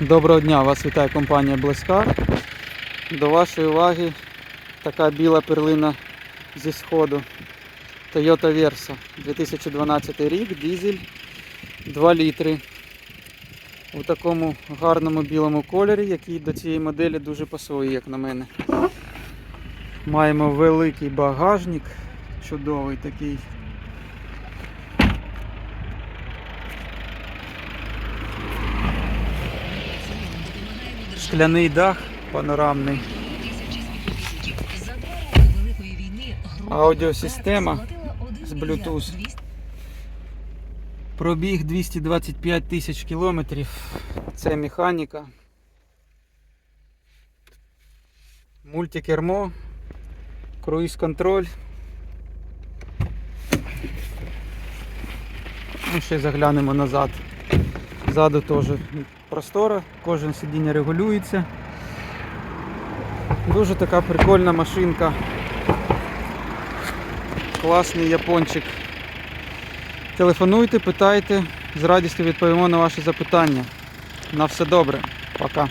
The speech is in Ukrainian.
Доброго дня, вас вітає компанія Блескар. До вашої уваги така біла перлина зі сходу Toyota Versa 2012 рік, дизель 2 літри. У такому гарному білому кольорі, який до цієї моделі дуже пасує, як на мене. Маємо великий багажник, чудовий такий. Шкляний дах панорамний. Аудіосистема з Bluetooth. Пробіг 225 тисяч кілометрів. Це механіка. Мультикермо, круїз контроль. Ну, ще заглянемо назад. Ззаду теж простора, кожен сидіння регулюється. Дуже така прикольна машинка. Класний япончик. Телефонуйте, питайте, з радістю відповімо на ваші запитання. На все добре. Пока.